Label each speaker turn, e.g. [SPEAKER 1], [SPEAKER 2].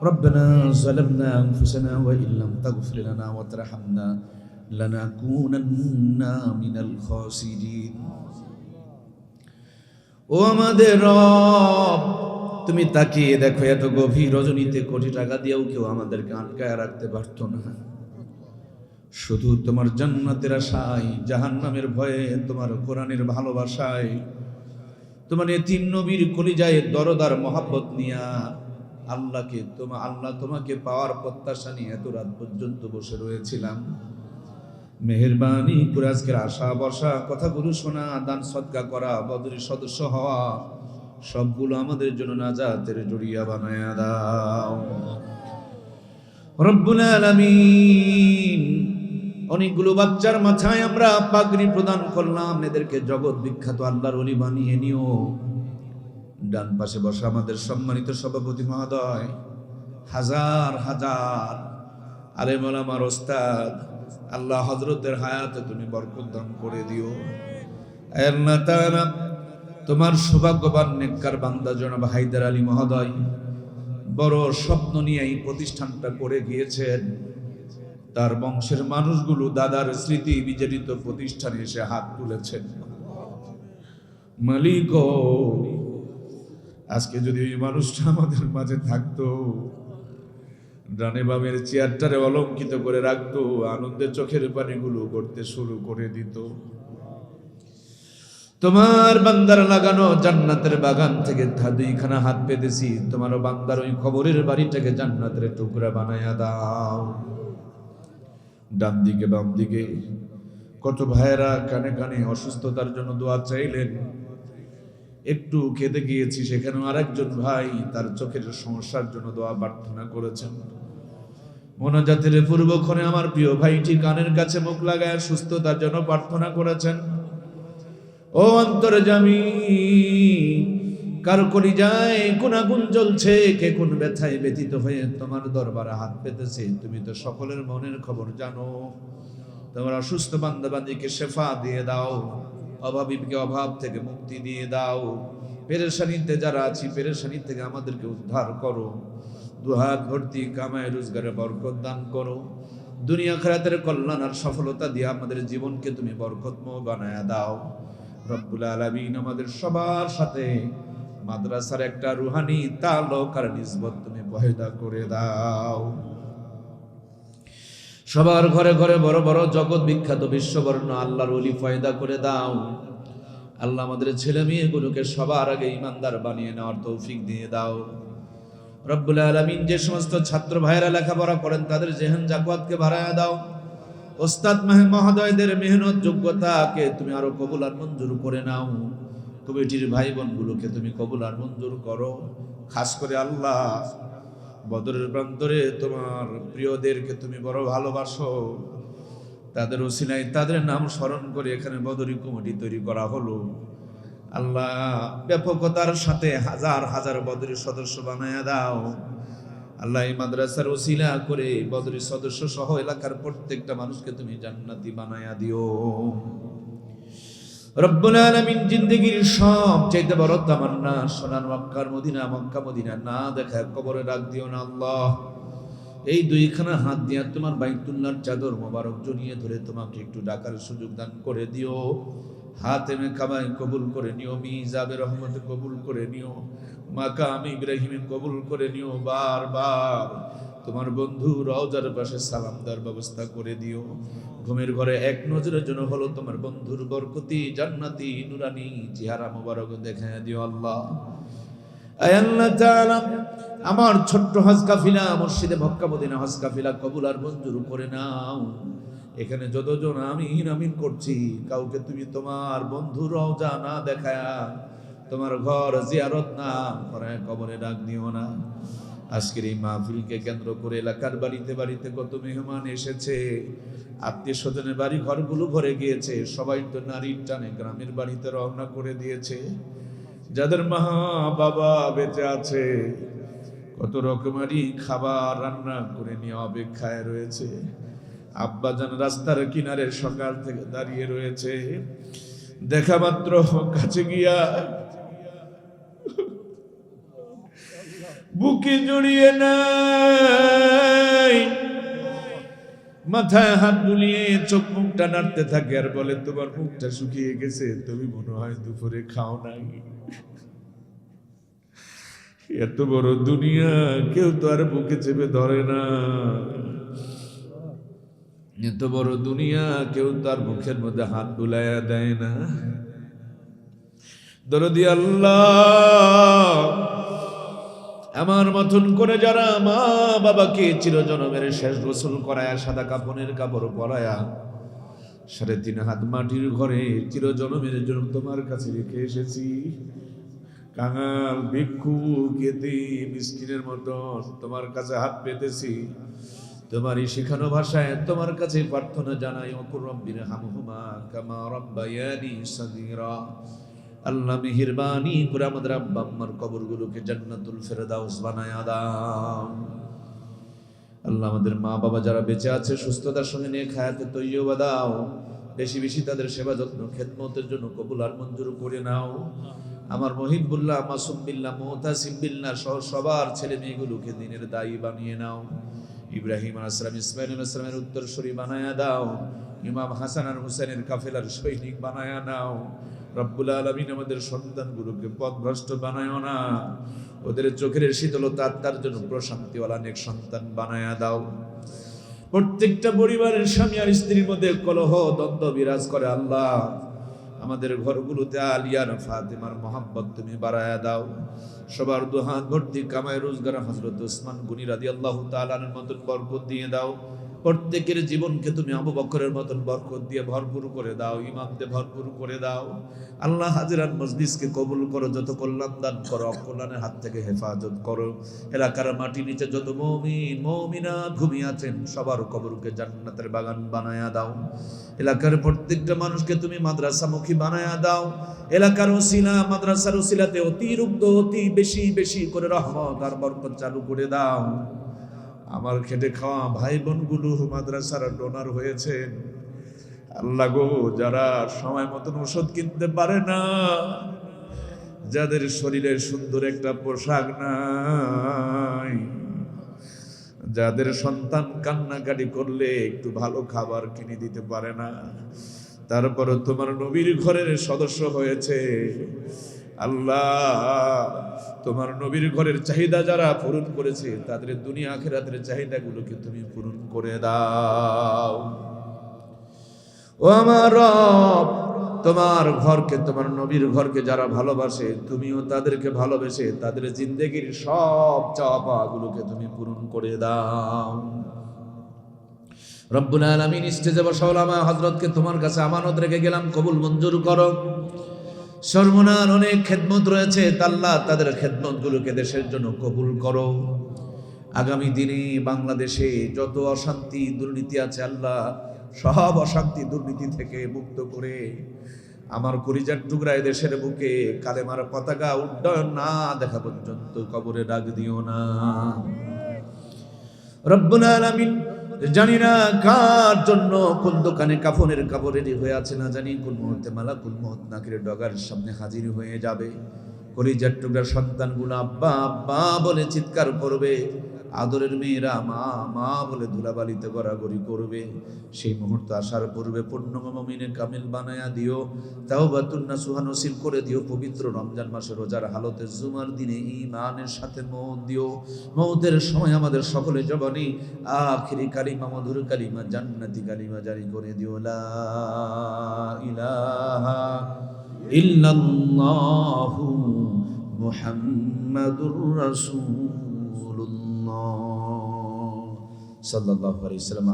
[SPEAKER 1] ربنا ظلمنا أنفسنا وإن لم تغفر لنا وترحمنا لنكونن من الخاسرين ও আমাদের রব তুমি তাকিয়ে দেখো এত গভীর রজনীতে কোটি টাকা দিয়েও কেউ আমাদেরকে আটকায় রাখতে পারতো না শুধু তোমার জান্নাতের আশায় জাহান্নামের ভয়ে তোমার কোরআনের ভালোবাসায় তোমার এতিম নবীর কলিজায় দরদার মহাব্বত নিয়া আল্লাহকে, তোমা, আল্লাহ তোমাকে পাওয়ার প্রত্যাশা নিয়ে এত রাত পর্যন্ত বসে রয়েছিলাম। মেহরবানি করে আজকের আশা বসা কথাগুলো শোনা, দান সৎকা করা, বদরের সদস্য হওয়া, সবগুলো আমাদের জন্য নাজাতের জড়িয়া বানায়া দাও। রব্বুল আলামিন, অনেকগুলো বাচ্চার মাথায় আমরা পাগড়ি প্রদান করলাম। এদেরকে জগৎ বিখ্যাত আল্লাহর অলি বানিয়ে নিও। ডান পাশে বসা আমাদের সম্মানিত সভাপতি মহোদয়। হাজার হাজার আলেম আমার ওস্তাদ, আল্লাহ হজরতের হায়াতে তুমি বরকত করে দিও। তোমার সৌভাগ্যবান নেককার বান্দা জনাব হায়দার আলী মহোদয় বড় স্বপ্ন নিয়ে এই প্রতিষ্ঠানটা করে গিয়েছেন। তার বংশের মানুষগুলো দাদার স্মৃতি বিজড়িত প্রতিষ্ঠানে এসে হাত তুলেছেন। মালিক আজকে যদি ওই মানুষটা আমাদের মাঝে থাকতো, ডানে বামের চেয়ারটারে অলঙ্কিত করে রাখতো আনন্দের চোখের পানিগুলো করতে শুরু করে দিত। তোমার বান্দার লাগানো জান্নাতের বাগান থেকে দুইখানা হাত পেতেছি তোমার বান্দার ওই খবরের বাড়িটাকে জান্নাতের টুকরা বানায়া দাও। ডান দিকে বাম দিকে কত ভাইয়েরা কানে কানে অসুস্থতার জন্য দোয়া চাইলেন একটু খেতে গিয়েছি, সেখানেও আরেকজন ভাই তার চোখের সমস্যার জন্য দোয়া প্রার্থনা করেছেন। মনোজাতির পূর্বক্ষণে আমার প্রিয় ভাইটি কানের কাছে মুখ লাগায় সুস্থতার জন্য প্রার্থনা করেছেন। ও অন্তর জামি, কার কোন আগুন জ্বলছে, কে কোন ব্যথায় ব্যথিত হয়ে তোমার দরবারে হাত পেতেছে, তুমি তো সকলের মনের খবর জানো। তোমার অসুস্থ বান্দাবান্দিকে শেফা দিয়ে দাও। অভাবীকে অভাব থেকে মুক্তি দিয়ে দাও। পেরেশানিতে যারা আছি, পেরেশানি থেকে আমাদেরকে উদ্ধার করো। দুহাত ভর্তি, কামায় রোজগারে বরকত দান করো। দুনিয়া খেরাতের কল্যাণ আর সফলতা দিয়ে আমাদের জীবনকে তুমি বরকতময় বানায়া দাও। রব্বুল আলামিন আমাদের সবার সাথে মাদ্রাসার একটা রুহানি তালক আর নিসবত তুমি পয়দা করে দাও। সবার ঘরে ঘরে বড় বড় জগৎ বিখ্যাত বিশ্ববর্ণ আল্লাহর অলি পয়দা করে দাও। আল্লাহ আমাদের ছেলে মেয়েগুলোকে সবার আগে ইমানদার বানিয়ে নেওয়ার তৌফিক দিয়ে দাও। রব্বুল আলামিন যে সমস্ত ছাত্র ভাইরা লেখাপড়া করেন, তাদের জেহেন জাকুয়াতকে বাড়ায় দাও। ওস্তাদ মাহে মহোদয়দের মেহনত যোগ্যতাকে তুমি আরও কবুল আর মঞ্জুর করে নাও। কমিটির ভাই বোনগুলোকে তুমি কবুল আর মঞ্জুর করো। খাস করে আল্লাহ বদরের প্রান্তরে তোমার প্রিয়দেরকে তুমি বড় ভালোবাসো। তাদের ওসিলাই তাদের নাম স্মরণ করে এখানে বদরি কমিটি তৈরি করা হলো। আল্লাহ ব্যাপকতার সাথে হাজার হাজার বদরের সদস্য বানায় দাও। আল্লাহ এই মাদ্রাসার ওসিলা করে বদরের সদস্য সহ এলাকার প্রত্যেকটা মানুষকে তুমি জান্নাতি বানায়া দিও। রব্বুল আলামিন জিন্দেগির সব চাইতে বড় তামান্না, সোনার মক্কার মদিনা, মক্কা মদিনা, না দেখা কবরে রাখ দিও না আল্লাহ। এই দুইখানা হাত দিয়া তোমার বাইতুল্লাহর চাদর মোবারক জড়িয়ে ধরে তোমাকে একটু ডাকার সুযোগ দান করে দিও। হাতে মে কামাই কবুল করে নিও, মিজাবে রহমতে কবুল করে নিও, মাকাম ইব্রাহিমে কবুল করে নিও বার বারবার তোমার বন্ধু রওজার পাশে সালাম দেওয়ার ব্যবস্থা করে দিও। ঘুমের ঘরে এক নজরের জন্য হলো তোমার বন্ধুর বরকতি, জান্নাতি, নুরানি, চেহারা মোবারক দেখা দিও আল্লাহ। আমার ছোট্ট হজ কাফিলা, মসজিদে মক্কা মদিনা হজ কাফিলা কবুল আর মঞ্জুর করে নাও। এখানে যতজন আমিন আমিন করছি, কাউকে তুমি তোমার বন্ধু রওজা না দেখায়া, তোমার ঘর জিয়ারত না কবরে ডাক দিও না। আজকের এই মাহফিলকে কেন্দ্র করে এলাকার বাড়িতে বাড়িতে কত মেহমান এসেছে, আত্মীয় স্বজনের বাড়ি ঘরগুলো ভরে গিয়েছে, সবাই তো নারীর টানে গ্রামের বাড়িতে রওনা করে দিয়েছে। যাদের মা বাবা বেঁচে আছে, কত রকমারই খাবার রান্না করে নিয়ে অপেক্ষায় রয়েছে। আব্বাজান রাস্তার কিনারে সকাল থেকে দাঁড়িয়ে রয়েছে। দেখা মাত্র কাছে গিয়া বুকে জড়িয়ে নাই। মাথায় হাত বুলিয়ে চোখ মুখটা নাড়তে থাকে আর বলে, তোমার মুখটা শুকিয়ে গেছে, তুমি মনে হয় দুপুরে খাও নাই। এত বড় দুনিয়া, কেউ তো আর বুকে চেপে ধরে না। এত বড় দুনিয়া, কেউ তার মুখের মধ্যে হাত বুলাইয়া দেয় না। দরদি আল্লাহ আমার মতন করে যারা মা বাবাকে চিরজনমের শেষ গোসল করায়া, সাদা কাপনের কাপড় পরায়া, সাড়ে তিন হাত মাটির ঘরে চিরজনমের জন্য তোমার কাছে রেখে এসেছি। কাঙাল ভিক্ষু কেতি মিষ্টিনের মতো তোমার কাছে হাত পেতেছি। তোমারই শেখানো ভাষায় তোমার কাছে প্রার্থনা জানাই, অকুর রব্বির হামহুমা কামা রব্বায়ানি সাগীরা। আল্লাহ মেহেরবানি করে আমাদের আব্বা আম্মার কবরগুলোকে জান্নাতুল ফেরদাউস বানায় দাও আল্লাহ আমাদের মা বাবা যারা বেঁচে আছে, সুস্থতার সঙ্গে নিয়ে খায়াতে তৈয়বা দাও। বেশি বেশি তাদের সেবা যত্ন, খেদমতের জন্য কবুল আর মঞ্জুর করে নাও। আমার মহিবুল্লাহ, মাসুম বিল্লাহ মোহতাসিম বিল্লাহ সহ সবার ছেলে মেয়েগুলোকে দিনের দায়ী বানিয়ে নাও। ইব্রাহিম আসলাম ইসমাইল আসলামের উত্তরসূরি বানায়া দাও। ইমাম হাসান আর হুসেনের কাফেলার সৈনিক বানায়া নাও। রব্বুল আলমিন আমাদের সন্তানগুলোকে পথভ্রষ্ট বানায় না। ওদের চোখের শীতলতা আত্মার জন্য প্রশান্তিওয়ালা অনেক সন্তান বানায়া দাও। প্রত্যেকটা পরিবারের স্বামী আর স্ত্রীর মধ্যে কলহ, দ্বন্দ্ব বিরাজ করে আল্লাহ। আমাদের ঘরগুলোতে আলিয়ার ফাতেমার মোহাম্মত তুমি বাড়ায়া দাও। সবার দুহাত ভর্তি কামায় রোজগার হজরত ওসমান গুনি রাদি আল্লাহ তালার মতন বরকত দিয়ে দাও। প্রত্যেকের জীবনকে তুমি আবু বকরের মতন বরকত দিয়ে ভরপুর করে দাও, ইমামদের ভরপুর করে দাও। আল্লাহ হাজিরান মজলিসকে কবুল করো, যত কল্যাণ দান করো, অকল্যাণের হাত থেকে হেফাজত করো। এলাকার মাটি নিচে যত মমিন, মৌমিনা ঘুমিয়ে আছেন, সবার কবরকে জান্নাতের বাগান বানায়া দাও। এলাকার প্রত্যেকটা মানুষকে তুমি মাদ্রাসামুখী বানায়া দাও। এলাকার ওসিলা মাদ্রাসার ওসিলাতে অতিরিক্ত, অতি বেশি বেশি করে রহমত আর বরকত চালু করে দাও। আমার খেটে খাওয়া ভাই বোনগুলো মাদ্রাসার ডোনার হয়েছেন আল্লাহ গো, যারা সময় মতন ওষুধ কিনতে পারে না, যাদের শরীরে সুন্দর একটা পোশাক নাই, যাদের সন্তান কান্নাকাটি করলে একটু ভালো খাবার কিনে দিতে পারে না তারপরে তোমার নবীর ঘরের সদস্য হয়েছে। আল্লাহ, তোমার নবীর ঘরের চাহিদা যারা পূরণ করেছে, তাদের দুনিয়া আখেরাতের চাহিদাগুলোকে তুমি পূরণ করে দাও। ও আমার তোমার ঘরকে, তোমার নবীর ঘরকে যারা ভালোবাসে, তুমিও তাদেরকে ভালোবেসে তাদের জিন্দগির সব চাওয়া গুলোকে তুমি পূরণ করে দাও। রব্বুল আলামিন স্টেজে বসা ওলামা হযরতকে তোমার কাছে আমানত রেখে গেলাম, কবুল মঞ্জুর করো। সর্বনার অনেক খেদমত রয়েছে। তাল্লা তাদের খেদমতগুলোকে দেশের জন্য কবুল করো। আগামী দিনে বাংলাদেশে যত অশান্তি, দুর্নীতি আছে, আল্লাহ সব অশান্তি, দুর্নীতি থেকে মুক্ত করে আমার করিজার টুকরায় দেশের বুকে কালেমার পতাকা উড্ডয়ন না দেখা পর্যন্ত কবরে ডাক দিও না। রব্বুল আলামিন জানি না কার জন্য কোন দোকানে কাফনের কাপড় রেডি হয়ে আছে, না জানি কোন মুহূর্তে মালা, কোন মুহূর্ত নাকির ডগার সামনে হাজির হয়ে যাবে। কলিজার টুকরা সন্তানগুলো আব্বা আব্বা বলে চিৎকার করবে। আদরের মেয়েরা মা মা বলে ধুলাবালিতে গড়াগড়ি করবে। সেই মুহূর্ত আসার পূর্বে পূর্ণ মমিনে কামিল বানায়া দিও তাও বাতুন্না সুহানসিল করে দিও, পবিত্র রমজান মাসে রোজার হালতে জুমার দিনে ইমানের সাথে মত দিও। মৌতের সময় আমাদের সকলে জবানি, আখিরি কালিমা, মধুর কালিমা, জান্নাতি কালিমা জারি করে দিও। লা ইলাহা ইল্লাল্লাহু মুহাম্মাদুর রাসূলুল্লাহ സല്ലാഹു അലൈഹി സ്വലമ